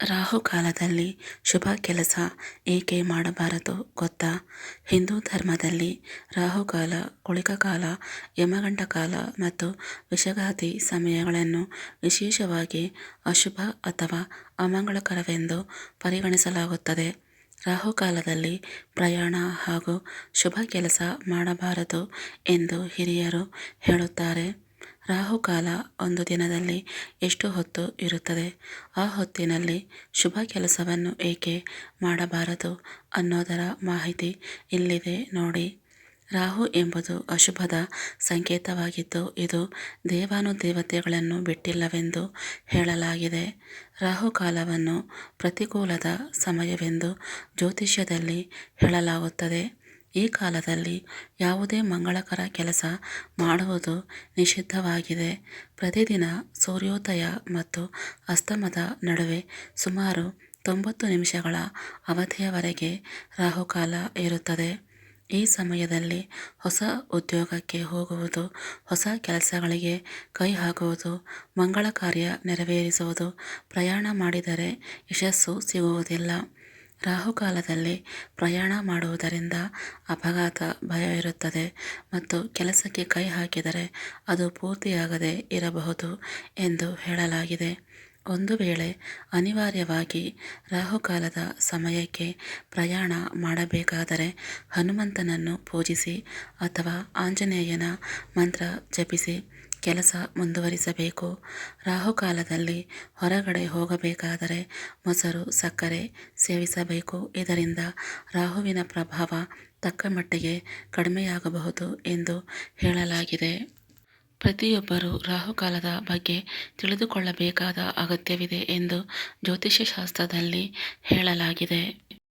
ರಾಹುಕಾಲದಲ್ಲಿ ಶುಭ ಕೆಲಸ ಏಕೆ ಮಾಡಬಾರದು ಗೊತ್ತಾ? ಹಿಂದೂ ಧರ್ಮದಲ್ಲಿ ರಾಹುಕಾಲ ಕಾಲ ಯಮಗಂಡ ಕಾಲ ಮತ್ತು ವಿಷಗಾತಿ ಸಮಯಗಳನ್ನು ವಿಶೇಷವಾಗಿ ಅಶುಭ ಅಥವಾ ಅಮಂಗಳಕರವೆಂದು ಪರಿಗಣಿಸಲಾಗುತ್ತದೆ. ರಾಹುಕಾಲದಲ್ಲಿ ಪ್ರಯಾಣ ಹಾಗೂ ಶುಭ ಕೆಲಸ ಮಾಡಬಾರದು ಎಂದು ಹಿರಿಯರು ಹೇಳುತ್ತಾರೆ. ರಾಹುಕಾಲ ಒಂದು ದಿನದಲ್ಲಿ ಎಷ್ಟು ಹೊತ್ತು ಇರುತ್ತದೆ. ಆ ಹೊತ್ತಿನಲ್ಲಿ ಶುಭ ಕೆಲಸವನ್ನು ಏಕೆ ಮಾಡಬಾರದು ಅನ್ನೋದರ ಮಾಹಿತಿ ಇಲ್ಲಿದೆ ನೋಡಿ. ರಾಹು ಎಂಬುದು ಅಶುಭದ ಸಂಕೇತವಾಗಿದ್ದು, ಇದು ದೇವಾನುದೇವತೆಗಳನ್ನು ಬಿಟ್ಟಿಲ್ಲವೆಂದು ಹೇಳಲಾಗಿದೆ. ರಾಹುಕಾಲವನ್ನು ಪ್ರತಿಕೂಲದ ಸಮಯವೆಂದು ಜ್ಯೋತಿಷ್ಯದಲ್ಲಿ ಹೇಳಲಾಗುತ್ತದೆ. ಈ ಕಾಲದಲ್ಲಿ ಯಾವುದೇ ಮಂಗಳಕರ ಕೆಲಸ ಮಾಡುವುದು ನಿಷಿದ್ಧವಾಗಿದೆ. ಪ್ರತಿದಿನ ಸೂರ್ಯೋದಯ ಮತ್ತು ಅಸ್ತಮದ ನಡುವೆ ಸುಮಾರು ತೊಂಬತ್ತು ನಿಮಿಷಗಳ ಅವಧಿಯವರೆಗೆ ರಾಹುಕಾಲ ಇರುತ್ತದೆ. ಈ ಸಮಯದಲ್ಲಿ ಹೊಸ ಉದ್ಯೋಗಕ್ಕೆ ಹೋಗುವುದು, ಹೊಸ ಕೆಲಸಗಳಿಗೆ ಕೈ ಹಾಕುವುದು, ಮಂಗಳ ಕಾರ್ಯ ನೆರವೇರಿಸುವುದು ಪ್ರಯಾಣ ಮಾಡಿದರೆ ಯಶಸ್ಸು ಸಿಗುವುದಿಲ್ಲ. ರಾಹುಕಾಲದಲ್ಲಿ ಪ್ರಯಾಣ ಮಾಡುವುದರಿಂದ ಅಪಘಾತ ಭಯ ಇರುತ್ತದೆ ಮತ್ತು ಕೆಲಸಕ್ಕೆ ಕೈ ಹಾಕಿದರೆ ಅದು ಪೂರ್ತಿಯಾಗದೇ ಇರಬಹುದು ಎಂದು ಹೇಳಲಾಗಿದೆ. ಒಂದು ವೇಳೆ ಅನಿವಾರ್ಯವಾಗಿ ರಾಹುಕಾಲದ ಸಮಯಕ್ಕೆ ಪ್ರಯಾಣ ಮಾಡಬೇಕಾದರೆ ಹನುಮಂತನನ್ನು ಪೂಜಿಸಿ ಅಥವಾ ಆಂಜನೇಯನ ಮಂತ್ರ ಜಪಿಸಿ ಕೆಲಸ ಮುಂದುವರಿಸಬೇಕು. ರಾಹುಕಾಲದಲ್ಲಿ ಹೊರಗಡೆ ಹೋಗಬೇಕಾದರೆ ಮೊಸರು, ಸಕ್ಕರೆ ಸೇವಿಸಬೇಕು. ಇದರಿಂದ ರಾಹುವಿನ ಪ್ರಭಾವ ತಕ್ಕಮಟ್ಟಿಗೆ ಕಡಿಮೆಯಾಗಬಹುದು ಎಂದು ಹೇಳಲಾಗಿದೆ. ಪ್ರತಿಯೊಬ್ಬರೂ ರಾಹುಕಾಲದ ಬಗ್ಗೆ ತಿಳಿದುಕೊಳ್ಳಬೇಕಾದ ಅಗತ್ಯವಿದೆ ಎಂದು ಜ್ಯೋತಿಷ್ಯಶಾಸ್ತ್ರದಲ್ಲಿ ಹೇಳಲಾಗಿದೆ.